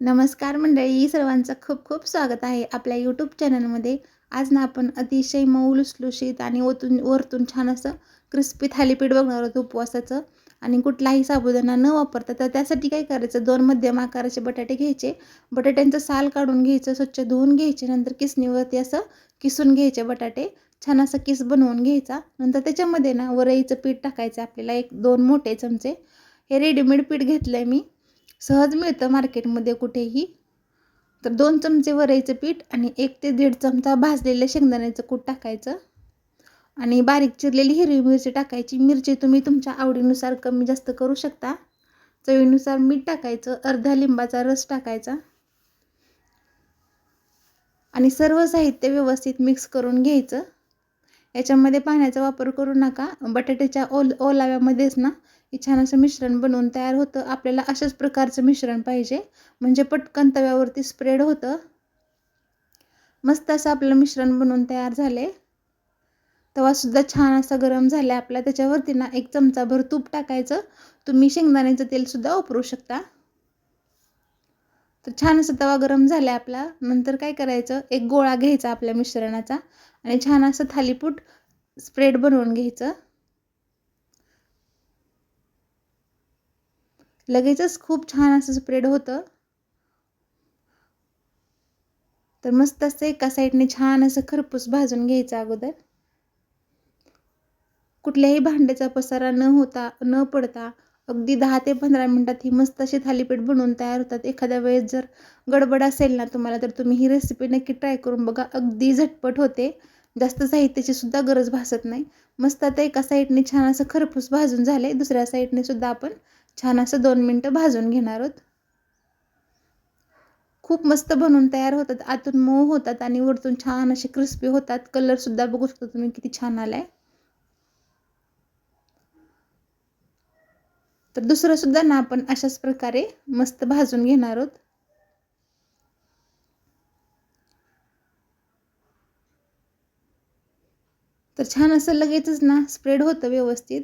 नमस्कार मंडळी सर्वांचं खूप खूप स्वागत आहे आपल्या यूट्यूब चॅनलमध्ये आज ना आपण अतिशय मऊ लुसलुशीत आणि ओतून वरतून छान असं क्रिस्पी थालीपीठ बघणार आहोत उपवासाचं. आणि कुठलाही साबुदाणा न वापरता तर त्यासाठी काय करायचं? दोन मध्यम आकाराचे बटाटे घ्यायचे. बटाट्यांचं साल काढून घ्यायचं स्वच्छ धुवून घ्यायचे. नंतर किसणीवरती असं किसून घ्यायचे बटाटे. छान असा किस बनवून घ्यायचा. नंतर त्याच्यामध्ये ना वरईचं पीठ टाकायचं आपल्याला एक दोन मोठे चमचे. हे रेडीमेड पीठ घेतलं आहे मी. सहज मिळतं मार्केटमध्ये कुठेही. तर दोन चमचे वरायचं पीठ आणि एक ते दीड चमचा भाजलेलं शेंगदाण्याचं कूट टाकायचं. आणि बारीक चिरलेली हिरवी मिरची टाकायची. मिरची तुम्ही तुमच्या आवडीनुसार कमी जास्त करू शकता. चवीनुसार मीठ टाकायचं. अर्धा लिंबाचा रस टाकायचा. आणि सर्व साहित्य व्यवस्थित मिक्स करून घ्यायचं. याच्यामध्ये पाण्याचा वापर करू नका. बटाट्याच्या ओल ओलाव्यामध्येच ना हे छान असं मिश्रण बनवून तयार होतं. आपल्याला अशाच प्रकारचं मिश्रण पाहिजे. म्हणजे पटकन तव्यावरती स्प्रेड होतं. मस्त असं आपलं मिश्रण बनवून तयार झाले. तवासुद्धा छान असा गरम झाला आपला. त्याच्यावरती ना एक चमचाभर तूप टाकायचं. तुम्ही शेंगदाण्याचं तेलसुद्धा वापरू शकता. तर छान असं तवा गरम झाला आपला. नंतर काय करायचं? एक गोळा घ्यायचा आपल्या मिश्रणाचा. आणि छान असं थालीपूट स्प्रेड बनवून घ्यायचं. लगेचच खूप छान असं स्प्रेड होतं. तर मस्त असं एका साईडने छान असं खरपूस भाजून घ्यायचं अगोदर. कुठल्याही भांड्याचा पसारा न होता न पडता अगदी दहा ते पंधरा मिनटात ही मस्त अशी थालीपीठ बनवून तयार होतात. एखाद्या वेळेस जर गडबड असेल ना तुम्हाला तर तुम्ही ही रेसिपी नक्की ट्राय करून बघा. अगदी झटपट होते. जास्त साहित्याची सुद्धा गरज भासत नाही. मस्त आता एका साईडने छान असं खरपूस भाजून झाले दुसऱ्या साईडने सुद्धा आपण छान असं दोन मिनटं भाजून घेणार आहोत. खूप मस्त बनवून तयार होतात. आतून मऊ होतात आणि वरतून छान असे क्रिस्पी होतात. कलरसुद्धा बघू शकता तुम्ही किती छान आलाय. तर दुसरं सुद्धा ना आपण अशाच प्रकारे मस्त भाजून घेणार आहोत. तर छान असं लगेचच ना स्प्रेड होतं व्यवस्थित.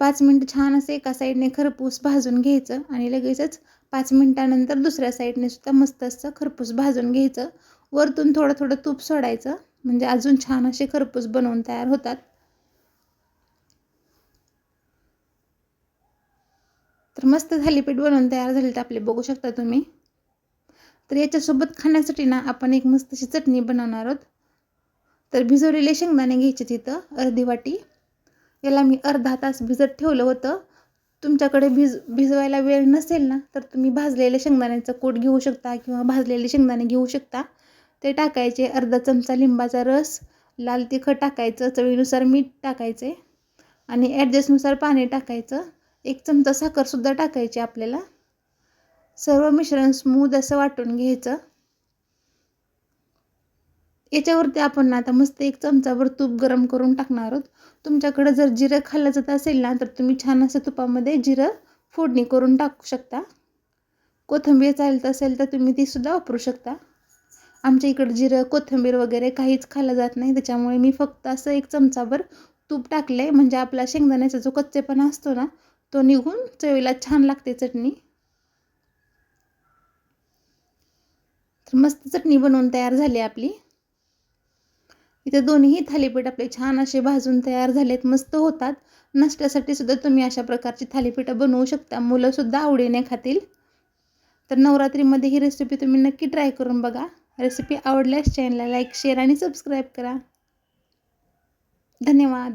पाच मिनटं छान असं एका साईडने खरपूस भाजून घ्यायचं आणि लगेचच पाच मिनटानंतर दुसऱ्या साईडने सुद्धा मस्त असं खरपूस भाजून घ्यायचं. वरतून थोडं थोडं तूप सोडायचं. म्हणजे अजून छान असे खरपूस बनवून तयार होतात. तर मस्त थालीपीठ बनवून तयार झाले तर आपले बघू शकता तुम्ही. तर याच्यासोबत खाण्यासाठी ना आपण एक मस्त अशी चटणी बनवणार आहोत. तर भिजवलेले शेंगदाणे घ्यायचे तिथं अर्धी वाटी. याला मी अर्धा तास भिजत ठेवलं होतं. तुमच्याकडे भिज भिजवायला वेळ नसेल ना तर तुम्ही भाजलेले शेंगदाण्याचं कूट घेऊ शकता किंवा भाजलेले शेंगदाणे घेऊ शकता. ते टाकायचे अर्धा चमचा लिंबाचा रस लाल तिखट टाकायचं चवीनुसार मीठ टाकायचे आणि ॲडजस्टनुसार पाणी टाकायचं. एक चमचा साखरसुद्धा टाकायची आपल्याला. सर्व मिश्रण स्मूद असं वाटून घ्यायचं. याच्यावरती आपण आता मस्त एक चमचाभर तूप गरम करून टाकणार आहोत. तुमच्याकडं जर जिरं खाल्लं जात असेल ना तर तुम्ही छान असं तुपामध्ये जिरं फोडणी करून टाकू शकता. कोथिंबीर चालत असेल तर तुम्ही तीसुद्धा वापरू शकता. आमच्या इकडं जिरं कोथिंबीर वगैरे काहीच खाल्लं जात नाही त्याच्यामुळे मी फक्त असं एक चमचाभर तूप टाकलं आहे म्हणजे आपला शेंगदाण्याचा जो कच्चेपणा असतो ना तो निघून चवीला छान लागते चटणी. तर मस्त चटणी बनवून तयार झाली आपली. इथे दोन्ही थालीपीठ आपले छान असे भाजून तयार झालेत मस्त होतात. नाश्त्यासाठी सुद्धा तुम्ही अशा प्रकारची थालीपीठं बनवू शकता. मुलंसुद्धा आवडीने खातील. तर नवरात्रीमध्ये ही रेसिपी तुम्ही नक्की ट्राय करून बघा. रेसिपी आवडल्यास चॅनलला लाईक शेअर आणि सबस्क्राईब करा. धन्यवाद.